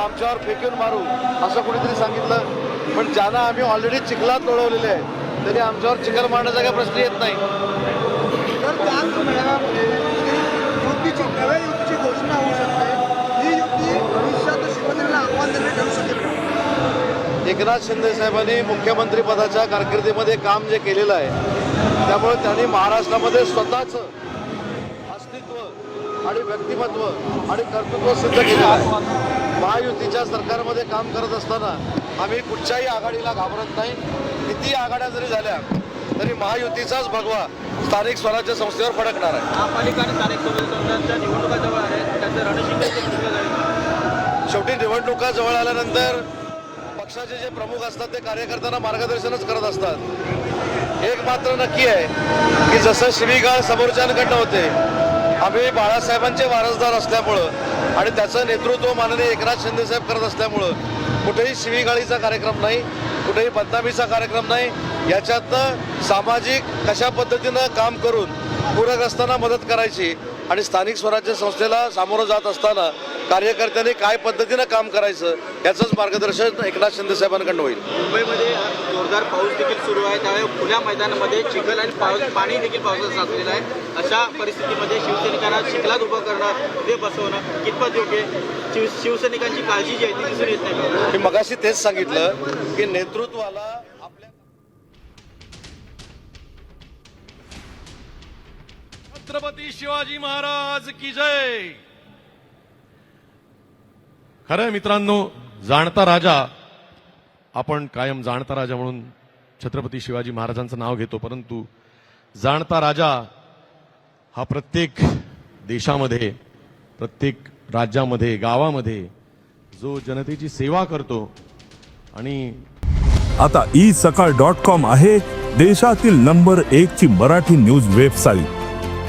आमच्यावर फेकून मारू असं कोणीतरी सांगितलं. पण ज्यांना आम्ही ऑलरेडी चिखलात लोळवलेले आहे तरी आमच्यावर चिखल मारण्याचा काही प्रश्न येत नाही. तर त्याच मेळाव्यामध्ये युतीची नव्या युतीची घोषणा होऊ शकते. ही युती भविष्यात शिवसेनेला आव्हान देणे ठरू शकेल का? एकनाथ शिंदे साहेबांनी मुख्यमंत्री पदाच्या कारकिर्दीमध्ये काम जे केलेलं आहे त्यामुळे त्यांनी महाराष्ट्रामध्ये स्वतःचं अस्तित्व आणि व्यक्तिमत्व आणि कर्तृत्व सिद्ध केलेलं आहे. महायुतीच्या सरकारमध्ये काम करत असताना आम्ही कुठच्याही आघाडीला घाबरत नाही. किती आघाड्या जरी झाल्या तरी महायुतीचाच भगवा स्थानिक स्वराज्य संस्थेवर फडकणार आहे. महापालिका आणि स्थानिक स्वराज्य निवडणुका जवळ आहेत त्याचं रणशिंग घेतलं जाईल शेवटी निवडणुका जवळ आल्यानंतर पक्षाचे जे प्रमुख असतात ते कार्यकर्त्यांना मार्गदर्शनच करत असतात. एक मात्र नक्की आहे की जसं शिवीगाळ समोरच्यांकडनं होते आम्ही बाळासाहेबांचे वारसदार असल्यामुळं आणि त्याचं नेतृत्व माननीय एकनाथ शिंदे साहेब करत असल्यामुळं कुठेही शिवीगाळीचा कार्यक्रम नाही कुठेही बदनामीचा कार्यक्रम नाही. याच्यातनं सामाजिक कशा पद्धतीनं काम करून पूरग्रस्तांना मदत करायची आणि स्थानिक स्वराज्य संस्थेला सामोरं जात असताना कार्यकर्त्यांनी काय पद्धतीनं काम करायचं याचंच मार्गदर्शन एकनाथ शिंदे साहेबांकडून होईल मुंबईमध्ये जोरदार पाऊस देखील सुरू आहे त्यावेळी खुल्या मैदानामध्ये चिखल आणि पाऊस पाणी देखील पावसाचं साचलेलं आहे अशा परिस्थितीमध्ये शिवसैनिकांना चिखलात उभं करणं ते बसवणं कितपत योग्य? शिव शिवसैनिकांची काळजी जी आहे ती दिसून येत नाही? मी मगाशी तेच सांगितलं की नेतृत्वाला छत्रपती शिवाजी महाराज की जय. खरंय मित्रांनो जाणता राजा आपण कायम जाणता राजा म्हणून छत्रपती शिवाजी महाराजांचं नाव घेतो परंतु जाणता राजा हा प्रत्येक देशामध्ये प्रत्येक राज्यामध्ये गावामध्ये जो जनतेची सेवा करतो आणि आता ई सकाळ डॉट कॉम आहे देशातील नंबर एक ची मराठी न्यूज वेबसाईट